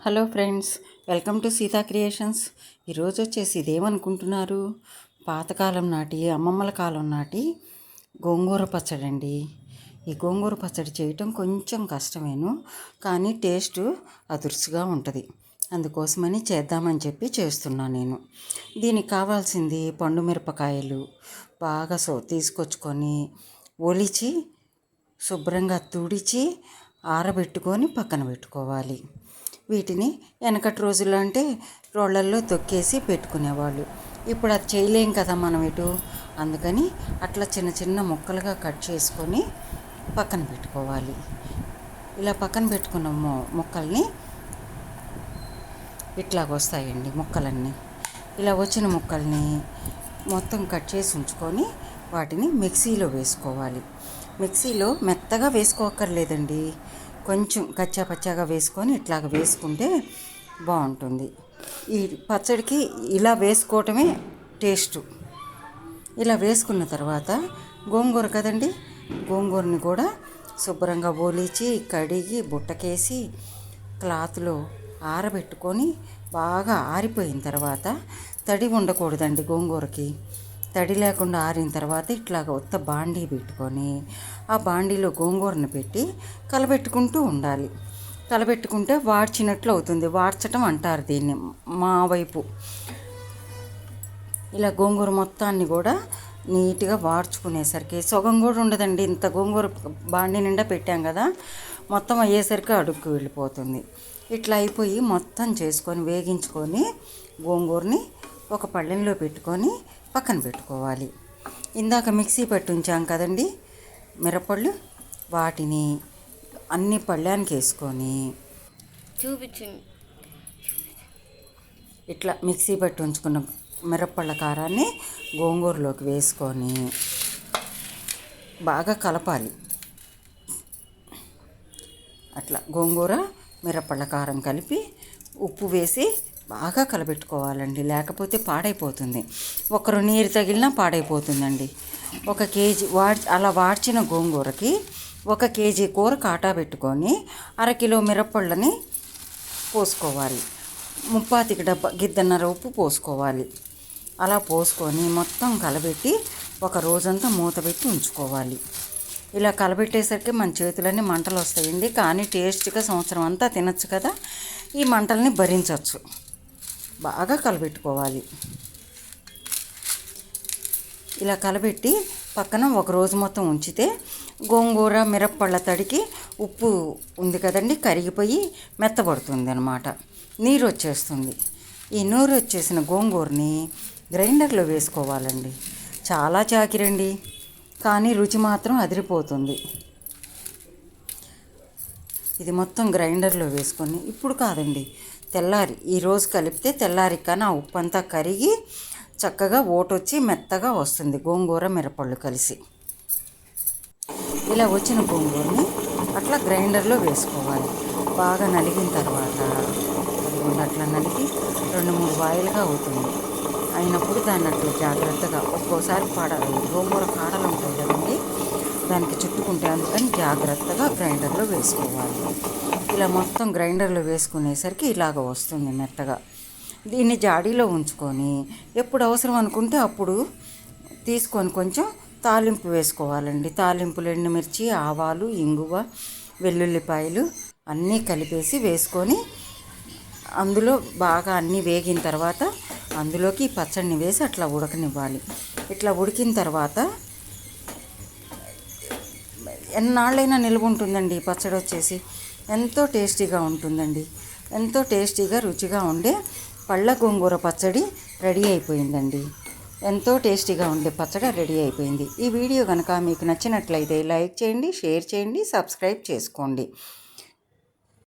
Hello friends welcome to Seetha creations. ఈరోజు వచ్చేసి ఇదేమనుకుంటున్నారు? పాతకాలం నాటి అమ్మమ్మల కాలం నాటి గోంగూర పచ్చడి అండి ఈ గోంగూర పచ్చడి చేయటం కొంచెం కష్టమేను కానీ టేస్ట్ అదుర్సుగా ఉంటుంది. అందుకోసమని చేద్దామని చెప్పి చేస్తున్నా నేను. దీనికి కావాల్సింది పండు మిరపకాయలు బాగా సో తీసుకొచ్చుకొని ఒలిచి శుభ్రంగా తుడిచి ఆరబెట్టుకొని పక్కన పెట్టుకోవాలి. వీటిని వెనకటి రోజుల్లో అంటే రోళ్ళల్లో తొక్కేసి పెట్టుకునేవాళ్ళు. ఇప్పుడు అది చేయలేం కదా మనం ఇటు. అందుకని అట్లా చిన్న చిన్న ముక్కలుగా కట్ చేసుకొని పక్కన పెట్టుకోవాలి. ఇలా పక్కన పెట్టుకున్న ముక్కల్ని ఇట్లాగ వస్తాయండి ముక్కలన్నీ. ఇలా వచ్చిన ముక్కల్ని మొత్తం కట్ చేసి ఉంచుకొని వాటిని మిక్సీలో వేసుకోవాలి. మిక్సీలో మెత్తగా వేసుకోక్కర్లేదండి. కొంచెం కచ్చా పచ్చాగా వేసుకొని ఇట్లాగ వేసుకుంటే బాగుంటుంది. ఈ పచ్చడికి ఇలా వేసుకోవటమే టేస్టు. ఇలా వేసుకున్న తర్వాత గోంగూర కదండి గోంగూరని కూడా శుభ్రంగా ఓలిచి కడిగి బుట్టకేసి క్లాత్లో ఆరబెట్టుకొని బాగా ఆరిపోయిన తర్వాత తడి ఉండకూడదండి గోంగూరకి. తడి లేకుండా ఆరిన తర్వాత ఇట్లాగ ఉత్త బాండీ పెట్టుకొని ఆ బాండీలో గోంగూరను పెట్టి కలబెట్టుకుంటూ ఉండాలి. కలబెట్టుకుంటే వాడ్చినట్లు అవుతుంది. వాడ్చటం అంటారు దీన్ని మా వైపు. ఇలా గోంగూర మొత్తాన్ని కూడా నీట్గా వాడ్చుకునేసరికి సగం కూడా ఉండదండి. ఇంత గోంగూర బాండి నిండా పెట్టాం కదా మొత్తం అయ్యేసరికి అడుక్కు వెళ్ళిపోతుంది. ఇట్లా అయిపోయి మొత్తం చేసుకొని వేగించుకొని గోంగూరని ఒక పళ్ళెంలో పెట్టుకొని పక్కన పెట్టుకోవాలి. ఇందాక మిక్సీ పట్టి ఉంచాం కదండి మిరపళ్ళు వాటిని అన్ని పళ్ళానికి వేసుకొని చూపించండి. ఇట్లా మిక్సీ పట్టి ఉంచుకున్న మిరపళ్ళ కారాన్ని గోంగూరలోకి వేసుకొని బాగా కలపాలి. అట్లా గోంగూర మిరపళ్ళ కారం కలిపి ఉప్పు వేసి బాగా కలబెట్టుకోవాలండి. లేకపోతే పాడైపోతుంది. ఒకరు నీరు తగిలినా పాడైపోతుందండి. ఒక కేజీ వాడ్ అలా వాడ్చిన గోంగూరకి ఒక కేజీ కూర కాటా పెట్టుకొని అరకిలో మిరప్పళ్ళని పోసుకోవాలి. ముప్పాతికి డబ్బా గిద్దన్నర ఉప్పు పోసుకోవాలి. అలా పోసుకొని మొత్తం కలబెట్టి ఒక రోజంతా మూత పెట్టి ఉంచుకోవాలి. ఇలా కలబెట్టేసరికి మన చేతులన్నీ మంటలు వస్తాయండి కానీ టేస్ట్గా సంవత్సరం అంతా తినచ్చు కదా. ఈ మంటల్ని భరించవచ్చు బాగా కలబెట్టుకోవాలి. ఇలా కలబెట్టి పక్కన ఒక రోజు మొత్తం ఉంచితే గోంగూర మిరప్పళ్ళ తడికి ఉప్పు ఉంది కదండి కరిగిపోయి మెత్తబడుతుంది అనమాట నీరు వచ్చేస్తుంది. ఈ నూరు వచ్చేసిన గోంగూరని గ్రైండర్లో వేసుకోవాలండి. చాలా చాకిరండి కానీ రుచి మాత్రం అదిరిపోతుంది. ఇది మొత్తం గ్రైండర్లో వేసుకొని ఇప్పుడు కాదండి తెల్లారి ఈరోజు కలిపితే తెల్లారి కానీ ఆ ఉప్పు అంతా కరిగి చక్కగా ఓటొచ్చి మెత్తగా వస్తుంది గోంగూర మిరపళ్ళు కలిసి. ఇలా వచ్చిన గోంగూరని అట్లా గ్రైండర్లో వేసుకోవాలి. బాగా నలిగిన తర్వాత అది అట్లా నలిగి రెండు మూడు వాయిలుగా అవుతుంది. అయినప్పుడు దాన్ని అట్లా జాగ్రత్తగా ఒక్కోసారి పాడాలి గోంగూర కాడలు ఉంటాయి కదండి దానికి చుట్టుకుంటే అందుకని జాగ్రత్తగా గ్రైండర్లో వేసుకోవాలి. ఇలా మొత్తం గ్రైండర్లో వేసుకునేసరికి ఇలాగ వస్తుంది మెత్తగా. దీన్ని జాడీలో ఉంచుకొని ఎప్పుడు అవసరం అనుకుంటే అప్పుడు తీసుకొని కొంచెం తాలింపు వేసుకోవాలండి. తాలింపులు ఎండుమిర్చి ఆవాలు ఇంగువ వెల్లుల్లిపాయలు అన్నీ కలిపేసి వేసుకొని అందులో బాగా అన్నీ వేగిన తర్వాత అందులోకి పచ్చడిని వేసి అట్లా ఉడకనివ్వాలి. ఇట్లా ఉడికిన తర్వాత ఎన్నాళ్ళైనా నిల్వ ఉంటుందండి పచ్చడి వచ్చేసి. ఎంతో టేస్టీగా ఉంటుందండి. ఎంతో టేస్టీగా రుచిగా ఉండే పళ్ళ గోంగూర పచ్చడి రెడీ అయిపోయిందండి. ఎంతో టేస్టీగా ఉండే పచ్చడి రెడీ అయిపోయింది. ఈ వీడియో కనుక మీకు నచ్చినట్లయితే లైక్ చేయండి షేర్ చేయండి సబ్స్క్రైబ్ చేసుకోండి.